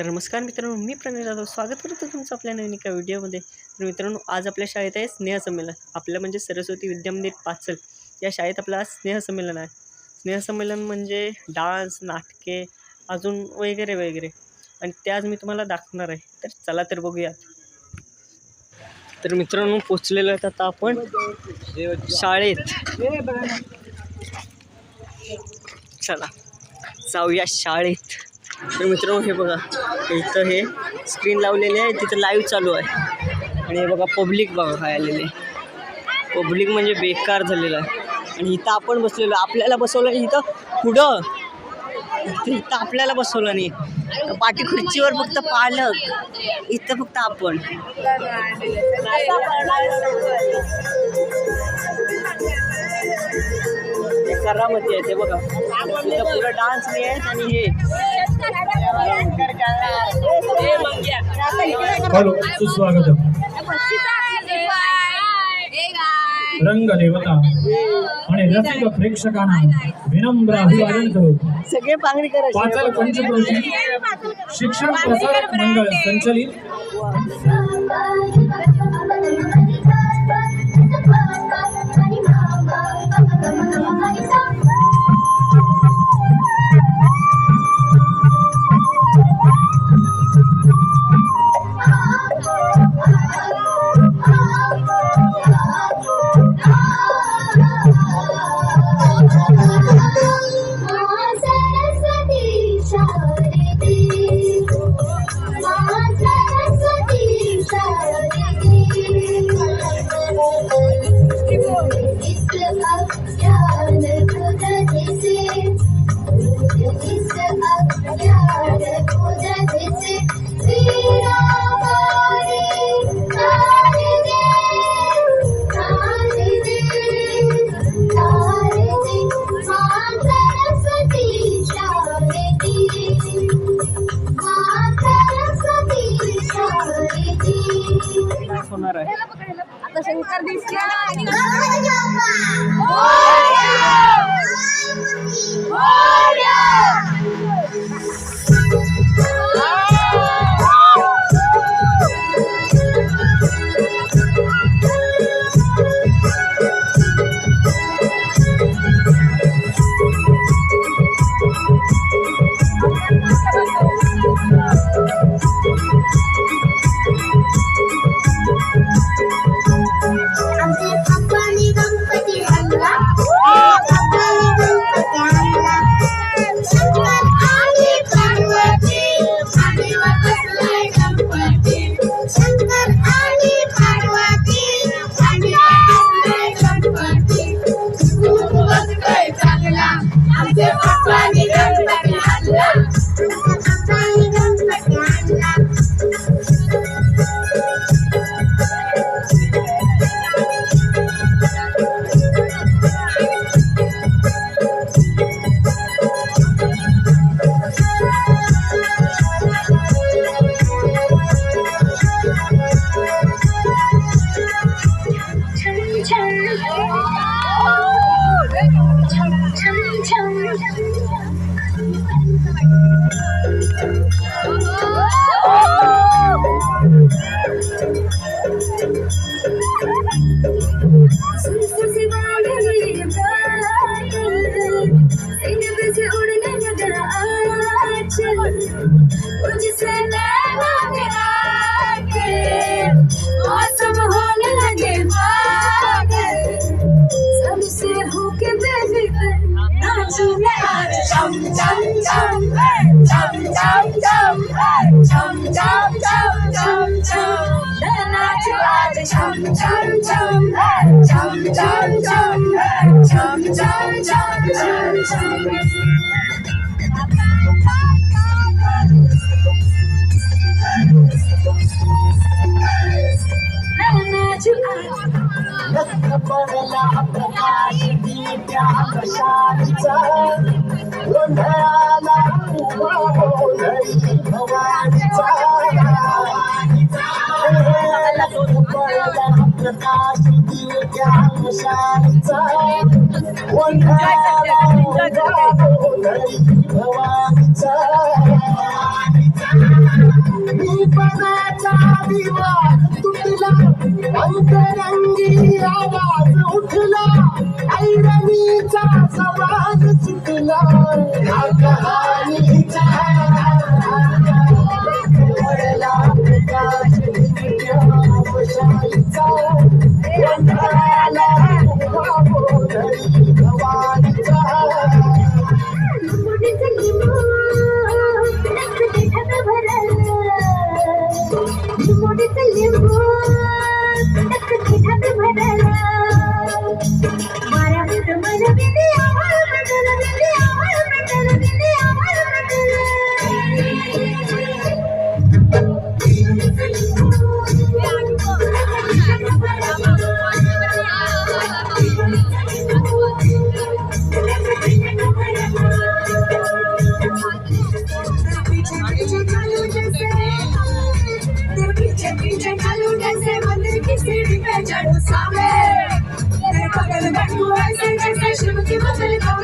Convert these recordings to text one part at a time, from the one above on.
तर नमस्कार मित्रांनो मी प्रणय जाधव. स्वागत करतो तुमचं आपल्या नवीन एका व्हिडिओमध्ये. तर मित्रांनो आज आपल्या शाळेत आहे स्नेहसंमेलन आपलं म्हणजे सरस्वती विद्यामंदिर पाचल. या शाळेत आपलं आज स्नेहसंमेलन आहे. स्नेहसंमेलन म्हणजे डान्स नाटके अजून वगैरे वगैरे. आणि ते आज मी तुम्हाला दाखवणार आहे. तर चला तर बघूयात. तर मित्रांनो पोचलेलो आहेत आता आपण शाळेत. चला. जाऊया शाळेत. तर मित्रांनो हे बघा. इथं हे स्क्रीन लावलेले आहे. तिथं लाईव्ह चालू आहे. आणि हे बघा पब्लिक बघा काय आलेले. पब्लिक म्हणजे बेकार झालेलं आहे. आणि इथं आपण बसलेलो. आपल्याला बसवलं इथं पुढं इथं इथं आपल्याला बसवलं नाही. पाठी खुर्चीवर फक्त पालक. इथं फक्त आपण. हे करामती आहे ते बघा. इथं डान्स नाही आहेत आणि हे. हॅलो सुस्वागतम. रंगदेवता आणि रसिक प्रेक्षकांना विनम्र अभिवादन करू सगळे पांगडी करायचे. पाचल पंचक्रोशी शिक्षण प्रसारक मंडळ संचलित. Glória! Glória! chum chum chum chum chum chum chum chum chum chum chum nana chuad chum chum chum chum chum chum chum chum chum chum chum पडला प्रकाश दिव्या कशाचा गोंधळाला उभा होई भवानीचा गोंधळाला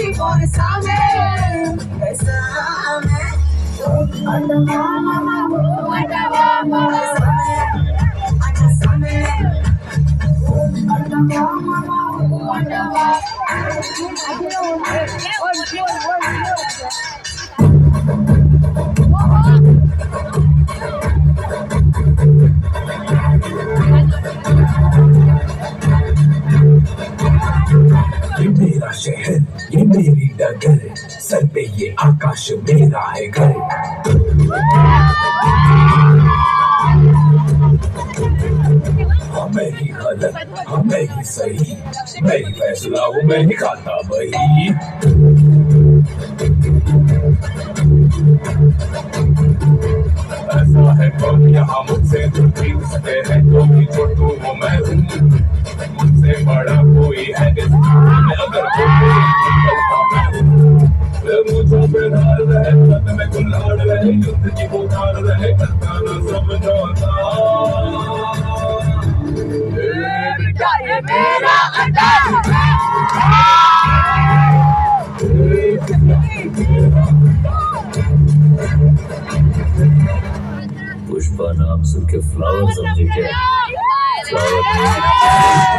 சொல்லி போன சாமி சாமி ये आकाश मेरा है घर। हमें ही गलत, हमें ही सही मैं ही फैसला हूँ मैं ही खाता वही। ऐसा है कौन यहाँ मुझसे जो जीत सके है? तो भी छोटू वो मैं हूँ। मुझसे बड़ा कोई है नहीं। बुखार रहे करता ना समझौता पुष्पा नाम सुन के फ्लावर समझे क्या फ्लावर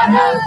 ఉంటారు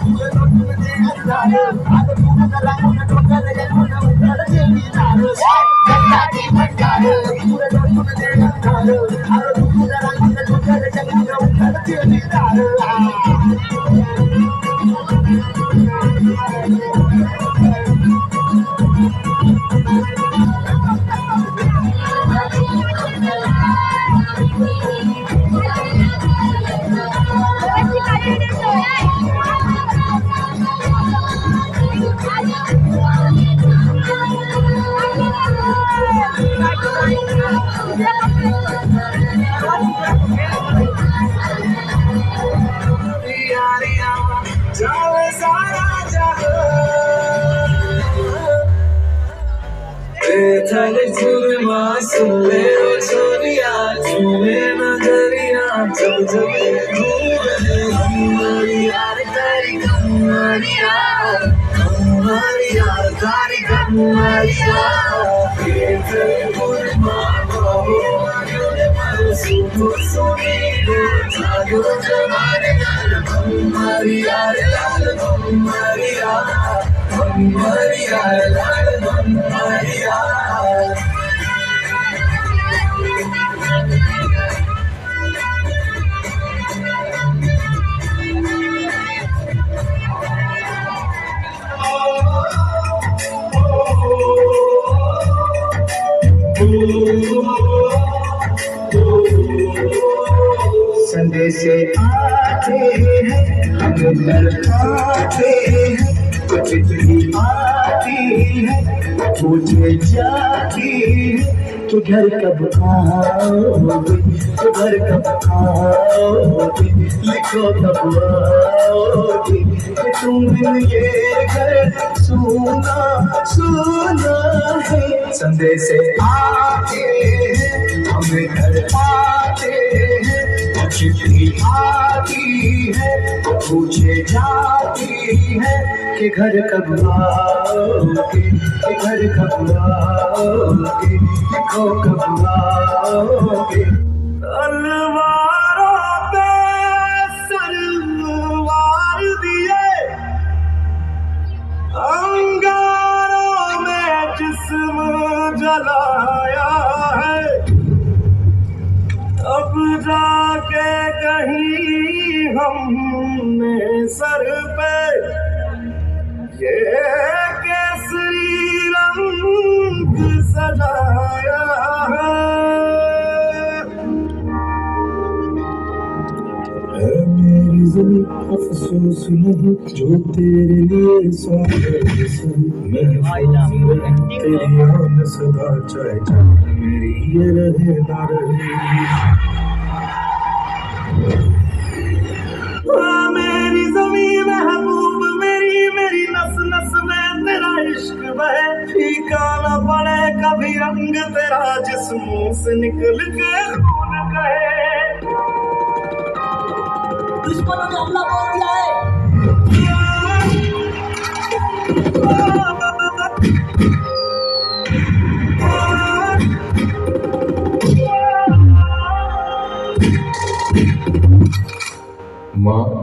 सारा थल चूरमा सुले छोरिया झूमे नगरिया जब जब घूमे कमरिया तारी कमरिया कमरिया तारी कमरिया थल चूरमा कहो मारो सुतो Sony Maria, Maria, Oh, oh, oh. संदेश आते हैं हम लड़काते हैं कुछ भी आती है पूछे जाती है। कि घर कब आओगे? घर कब आओगे? लिखो कब आओगे कि तुम बिन ये घर सुना सुना है। संदेश आते हैं, हमें घर पाते हैं। चिट्ठी आती है पूछे जाती है कि घर कब आओगे कि घर कब आओगे लिखो कब आओगे दिए, अंगारों में जिस्म जलाया हमने सर पे। ये केसरी रंग सजाया है? मेरी अफसोस नहीं जो तेरे लिए तेरी आन सदा चाहे मेरी ये रहे ना रहे। फीका न पड़े कभी रंग तेरा जिस मुँह से निकल के खून कहे। दुश्मनों ने हमला बोल दिया है। माँ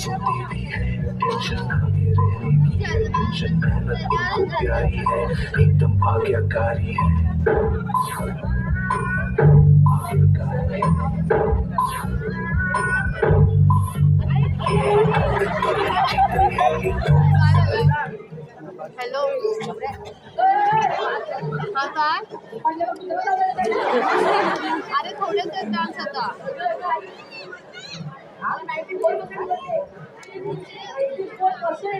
सुनते भी है टेंशन आगे रहेगी टेंशन मेहनत को प्यारी है एकदम है आज्ञाकारी है हॅलो हा काय अरे थोडेच डान्स होता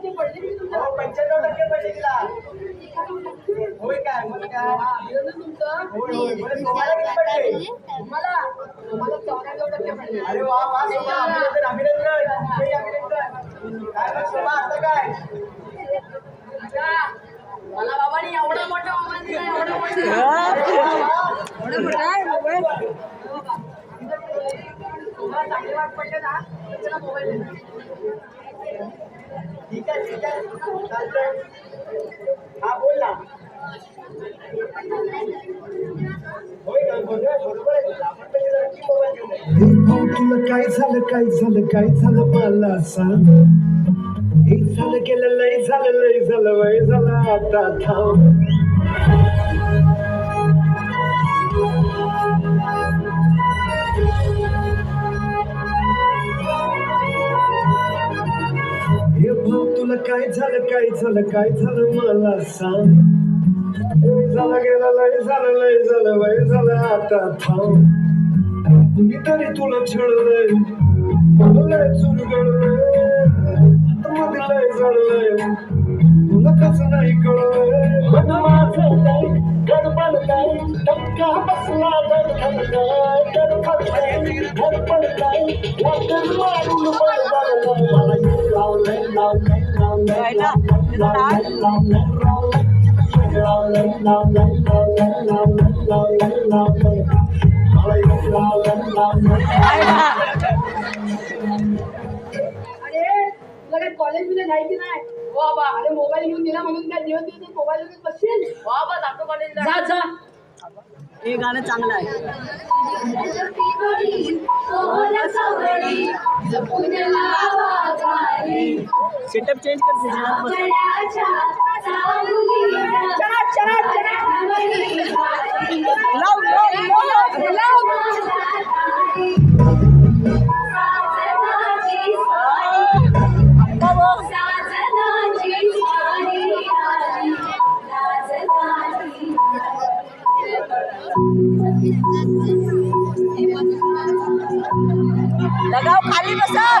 पंच्याण्णव टक्के पडले तिला होय काय मग काय होय होय बरं सोमाला किती पडले मला मला चौऱ्याण्णव टक्के पडले अरे वा वा सोमा अभिनंदन अभिनंदन जय अभिनंदन काय मग सोमा आता काय मला बाबांनी एवढा मोठा मोबाईल. दिला एवढा मोठा तुम्हाला चांगले वाट पडले ना त्याला मोबाईल ठीक आहे ठीक आहे. चालतंय. हा बोल ना. होय का? बरोबर आहे आपण नक्की मोबाईल घेऊन तुला काय झालं काय झालं काय झालं मला सांग? हे झालं केलं लय झालं लय झालं वय झालं आता थांब. झालं काय झालं मला सांग? हे झालं गेलं लय झालं लय झालं वय झालं आता थांब. मी तरी तुला छळलंय लय चुरगळलंयमध्ये लय जळलंय तुला कसं नाही कळलंय? पण माझं गडबडलंय बसला मध्ये नाही की नाही वा बा अरे मोबाईल घेऊन दिला म्हणून काय दिवस दिवस मोबाईल घेऊन बसशील वा बा जातो कॉलेजला जा. हे गाणं चांगलं आहे सेटअप चेंज कर Stop!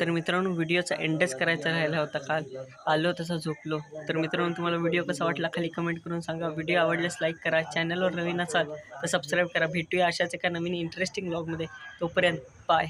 तर मित्रांनो व्हिडिओचा एंडच करायचा राहिला होता काल. आलो तसा झोपलो. तर मित्रांनो तुम्हाला व्हिडिओ कसा वाटला खाली कमेंट करून सांगा. व्हिडिओ आवडल्यास लाईक करा. चॅनलवर नवीन असाल तर सबस्क्राईब करा. भेटूया अशाच एका नवीन इंटरेस्टिंग ब्लॉगमध्ये तोपर्यंत बाय